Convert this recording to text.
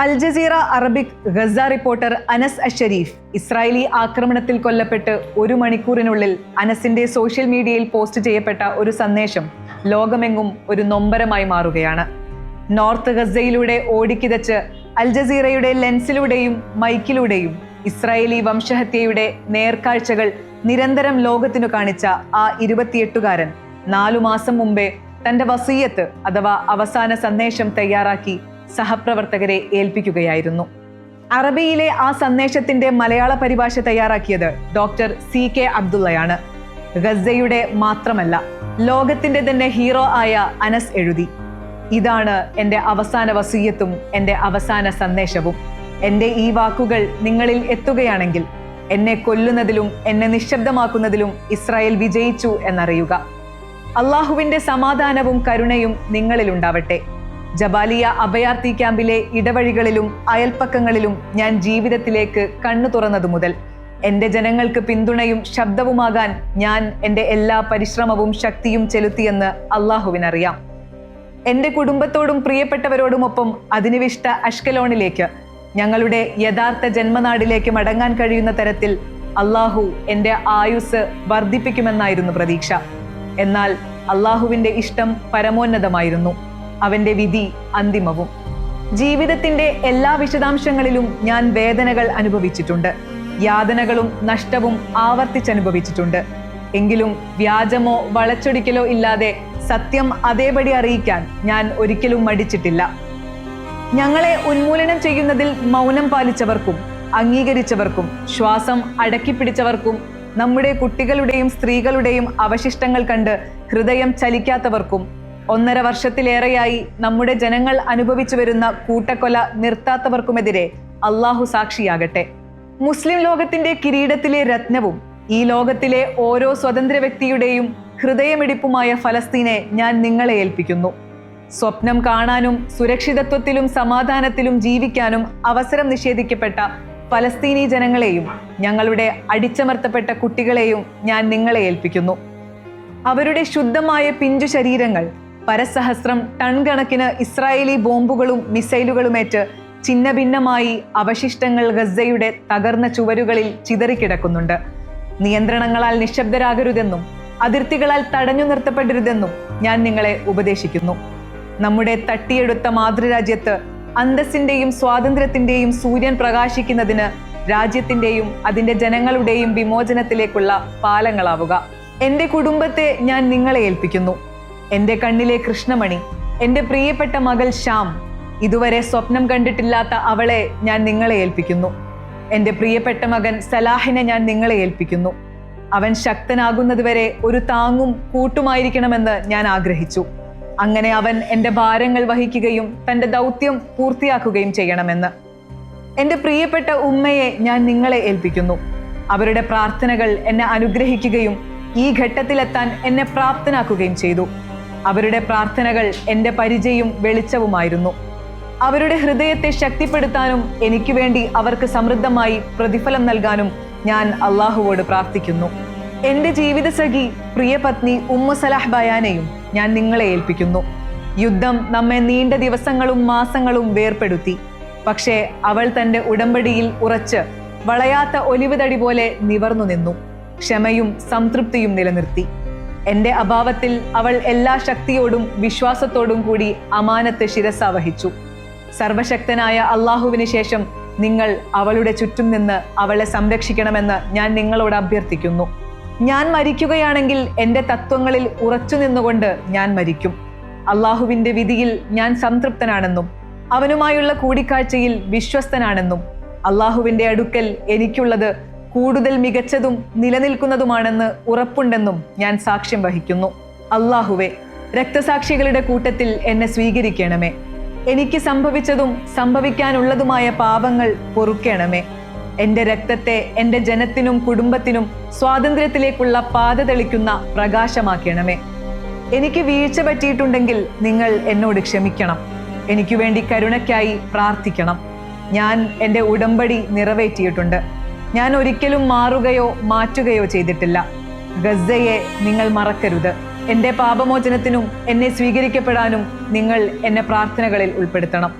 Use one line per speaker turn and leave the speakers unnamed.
Al Jazeera Arabic Gaza reporter Anas Alsharif Israeli ആക്രമണത്തിൽ കൊല്ലപ്പെട്ട് ഒരു മണിക്കൂറിനുള്ളിൽ അനസിന്റെ സോഷ്യൽ മീഡിയയിൽ പോസ്റ്റ് ചെയ്യപ്പെട്ട ഒരു സന്ദേശം ലോകമെങ്ങും ഒരു നൊമ്പരമായി മാറുകയാണ്. നോർത്ത് ഗസയിലൂടെ ഓടിക്കിതച്ച് അൽ ജസീറയുടെ ലെൻസിലൂടെയും മൈക്കിലൂടെയും ഇസ്രായേലി വംശഹത്യയുടെ നേർക്കാഴ്ചകൾ നിരന്തരം ലോകത്തിനു കാണിച്ച ആ ഇരുപത്തിയെട്ടുകാരൻ നാലു മാസം മുമ്പേ തന്റെ വസീയത്ത് അഥവാ അവസാന സന്ദേശം തയ്യാറാക്കി സഹപ്രവർത്തകരെ ഏൽപ്പിക്കുകയായിരുന്നു. അറബിയിലെ ആ സന്ദേശത്തിന്റെ മലയാള പരിഭാഷ തയ്യാറാക്കിയത് ഡോക്ടർ സി കെ അബ്ദുള്ളയാണ്. ഗസയുടെ മാത്രമല്ല ലോകത്തിന്റെ തന്നെ ഹീറോ ആയ അനസ് എഴുതി. ഇതാണ് എന്റെ അവസാന വസീയത്തും എന്റെ അവസാന സന്ദേശവും. എന്റെ ഈ വാക്കുകൾ നിങ്ങളിൽ എത്തുകയാണെങ്കിൽ എന്നെ കൊല്ലുന്നതിലും എന്നെ നിശബ്ദമാക്കുന്നതിലും ഇസ്രായേൽ വിജയിച്ചു എന്നറിയുക. അള്ളാഹുവിന്റെ സമാധാനവും കരുണയും നിങ്ങളിലുണ്ടാവട്ടെ. ജബാലിയ അഭയാർത്ഥി ക്യാമ്പിലെ ഇടവഴികളിലും അയൽപ്പക്കങ്ങളിലും ഞാൻ ജീവിതത്തിലേക്ക് കണ്ണു തുറന്നതു മുതൽ. എന്റെ ജനങ്ങൾക്ക് പിന്തുണയും ശബ്ദവുമാകാൻ ഞാൻ എന്റെ എല്ലാ പരിശ്രമവും ശക്തിയും ചെലുത്തിയെന്ന് അള്ളാഹുവിനറിയാം. എന്റെ കുടുംബത്തോടും പ്രിയപ്പെട്ടവരോടുമൊപ്പം അധിനിവിഷ്ട അഷ്കലോണിലേക്ക് ഞങ്ങളുടെ യഥാർത്ഥ ജന്മനാടിലേക്ക് മടങ്ങാൻ കഴിയുന്ന തരത്തിൽ അള്ളാഹു എന്റെ ആയുസ് വർദ്ധിപ്പിക്കുമെന്നായിരുന്നു പ്രതീക്ഷ. എന്നാൽ അള്ളാഹുവിന്റെ ഇഷ്ടം പരമോന്നതമായിരുന്നു. അവന്റെ വിധി അന്തിമവും. ജീവിതത്തിന്റെ എല്ലാ വിശദാംശങ്ങളിലും ഞാൻ വേദനകൾ അനുഭവിച്ചിട്ടുണ്ട്. യാതനകളും നഷ്ടവും ആവർത്തിച്ചനുഭവിച്ചിട്ടുണ്ട്. എങ്കിലും വ്യാജമോ വളച്ചൊടിക്കലോ ഇല്ലാതെ സത്യം അതേപടി അറിയിക്കാൻ ഞാൻ ഒരിക്കലും മടിച്ചിട്ടില്ല. ഞങ്ങളെ ഉന്മൂലനം ചെയ്യുന്നതിൽ മൗനം പാലിച്ചവർക്കും അംഗീകരിച്ചവർക്കും ശ്വാസം അടക്കിപ്പിടിച്ചവർക്കും നമ്മുടെ കുട്ടികളുടെയും സ്ത്രീകളുടെയും അവശിഷ്ടങ്ങൾ കണ്ട് ഹൃദയം ചലിക്കാത്തവർക്കും ഒന്നര വർഷത്തിലേറെയായി നമ്മുടെ ജനങ്ങൾ അനുഭവിച്ചു വരുന്ന കൂട്ടക്കൊല നിർത്താത്തവർക്കുമെതിരെ അള്ളാഹു സാക്ഷിയാകട്ടെ. മുസ്ലിം ലോകത്തിന്റെ കിരീടത്തിലെ രത്നവും ഈ ലോകത്തിലെ ഓരോ സ്വതന്ത്ര വ്യക്തിയുടെയും ഹൃദയമിടിപ്പുമായ ഫലസ്തീനെ ഞാൻ നിങ്ങളെ ഏൽപ്പിക്കുന്നു. സ്വപ്നം കാണാനും സുരക്ഷിതത്വത്തിലും സമാധാനത്തിലും ജീവിക്കാനും അവസരം നിഷേധിക്കപ്പെട്ട ഫലസ്തീനി ജനങ്ങളെയും ഞങ്ങളുടെ അടിച്ചമർത്തപ്പെട്ട കുട്ടികളെയും ഞാൻ നിങ്ങളെ ഏൽപ്പിക്കുന്നു. അവരുടെ ശുദ്ധമായ പിഞ്ചു ശരീരങ്ങൾ പരസഹസ്രം ടൺ കണക്കിന് ഇസ്രായേലി ബോംബുകളും മിസൈലുകളുമേറ്റ് ഛിന്നഭിന്നമായി അവശിഷ്ടങ്ങൾ ഗസയുടെ തകർന്ന ചുവരുകളിൽ ചിതറിക്കിടക്കുന്നുണ്ട്. നിയന്ത്രണങ്ങളാൽ നിശബ്ദരാകരുതെന്നും അതിർത്തികളാൽ തടഞ്ഞു നിർത്തപ്പെടരുതെന്നും ഞാൻ നിങ്ങളെ ഉപദേശിക്കുന്നു. നമ്മുടെ തട്ടിയെടുത്ത മാതൃരാജ്യത്ത് അന്തസ്സിന്റെയും സ്വാതന്ത്ര്യത്തിന്റെയും സൂര്യൻ പ്രകാശിക്കുന്നതിന് രാജ്യത്തിന്റെയും അതിന്റെ ജനങ്ങളുടെയും വിമോചനത്തിലേക്കുള്ള പാലങ്ങളാവുക. എന്റെ കുടുംബത്തെ ഞാൻ നിങ്ങളെ ഏൽപ്പിക്കുന്നു. എന്റെ കണ്ണിലെ കൃഷ്ണമണി എന്റെ പ്രിയപ്പെട്ട മകൾ ശ്യാം ഇതുവരെ സ്വപ്നം കണ്ടിട്ടില്ലാത്ത അവളെ ഞാൻ നിങ്ങളെ ഏൽപ്പിക്കുന്നു. എന്റെ പ്രിയപ്പെട്ട മകൻ സലാഹിനെ ഞാൻ നിങ്ങളെ ഏൽപ്പിക്കുന്നു. അവൻ ശക്തനാകുന്നതുവരെ ഒരു താങ്ങും കൂട്ടുമായിരിക്കണമെന്ന് ഞാൻ ആഗ്രഹിച്ചു. അങ്ങനെ അവൻ എന്റെ ഭാരങ്ങൾ വഹിക്കുകയും തന്റെ ദൗത്യം പൂർത്തിയാക്കുകയും ചെയ്യണമെന്ന്. എന്റെ പ്രിയപ്പെട്ട ഉമ്മയെ ഞാൻ നിങ്ങളെ ഏൽപ്പിക്കുന്നു. അവരുടെ പ്രാർത്ഥനകൾ എന്നെ അനുഗ്രഹിക്കുകയും ഈ ഘട്ടത്തിലെത്താൻ എന്നെ പ്രാപ്തനാക്കുകയും ചെയ്തു. അവരുടെ പ്രാർത്ഥനകൾ എന്റെ പരിചയവും വെളിച്ചവുമായിരുന്നു. അവരുടെ ഹൃദയത്തെ ശക്തിപ്പെടുത്താനും എനിക്ക് വേണ്ടി അവർക്ക് സമൃദ്ധമായി പ്രതിഫലം നൽകാനും ഞാൻ അള്ളാഹുവോട് പ്രാർത്ഥിക്കുന്നു. എന്റെ ജീവിത ജീവിതസഖി പ്രിയപത്നി ഉമ്മ സലാഹ് ബയാനെയും ഞാൻ നിങ്ങളെ ഏൽപ്പിക്കുന്നു. യുദ്ധം നമ്മെ നീണ്ട ദിവസങ്ങളും മാസങ്ങളും വേർപ്പെടുത്തി. പക്ഷേ അവൾ തന്റെ ഉടമ്പടിയിൽ ഉറച്ച് വളയാത്ത ഒലിവ് തടി പോലെ നിവർന്നു നിന്നു. ക്ഷമയും സംതൃപ്തിയും നിലനിർത്തി. എന്റെ അഭാവത്തിൽ അവൾ എല്ലാ ശക്തിയോടും വിശ്വാസത്തോടും കൂടി അമാനത്ത് ശിരസ വഹിച്ചു. സർവശക്തനായ അള്ളാഹുവിന് ശേഷം നിങ്ങൾ അവളുടെ ചുറ്റും നിന്ന് അവളെ സംരക്ഷിക്കണമെന്ന് ഞാൻ നിങ്ങളോട് അഭ്യർത്ഥിക്കുന്നു. ഞാൻ മരിക്കുകയാണെങ്കിൽ എന്റെ തത്വങ്ങളിൽ ഉറച്ചു നിന്നുകൊണ്ട് ഞാൻ മരിക്കും. അള്ളാഹുവിന്റെ വിധിയിൽ ഞാൻ സംതൃപ്തനാണെന്നും അവനുമായുള്ള കൂടിക്കാഴ്ചയിൽ വിശ്വസ്തനാണെന്നും അള്ളാഹുവിന്റെ അടുക്കൽ എനിക്കുള്ളത് കൂടുതൽ മികച്ചതും നിലനിൽക്കുന്നതുമാണെന്ന് ഉറപ്പുണ്ടെന്നും ഞാൻ സാക്ഷ്യം വഹിക്കുന്നു. അള്ളാഹുവെ രക്തസാക്ഷികളുടെ കൂട്ടത്തിൽ എന്നെ സ്വീകരിക്കണമേ. എനിക്ക് സംഭവിച്ചതും സംഭവിക്കാനുള്ളതുമായ പാപങ്ങൾ പൊറുക്കണമേ. എന്റെ രക്തത്തെ എന്റെ ജനത്തിനും കുടുംബത്തിനും സ്വാതന്ത്ര്യത്തിലേക്കുള്ള പാത തെളിക്കുന്ന പ്രകാശമാക്കണമേ. എനിക്ക് വീഴ്ച പറ്റിയിട്ടുണ്ടെങ്കിൽ നിങ്ങൾ എന്നോട് ക്ഷമിക്കണം. എനിക്ക് വേണ്ടി കരുണയ്ക്കായി പ്രാർത്ഥിക്കണം. ഞാൻ എന്റെ ഉടമ്പടി നിറവേറ്റിയിട്ടുണ്ട്. ഞാൻ ഒരിക്കലും മാറുകയോ മാറ്റുകയോ ചെയ്തിട്ടില്ല. ഗസയെ നിങ്ങൾ മറക്കരുത്. എന്റെ പാപമോചനത്തിനും എന്നെ സ്വീകരിക്കപ്പെടാനും നിങ്ങൾ എന്നെ പ്രാർത്ഥനകളിൽ ഉൾപ്പെടുത്തണം.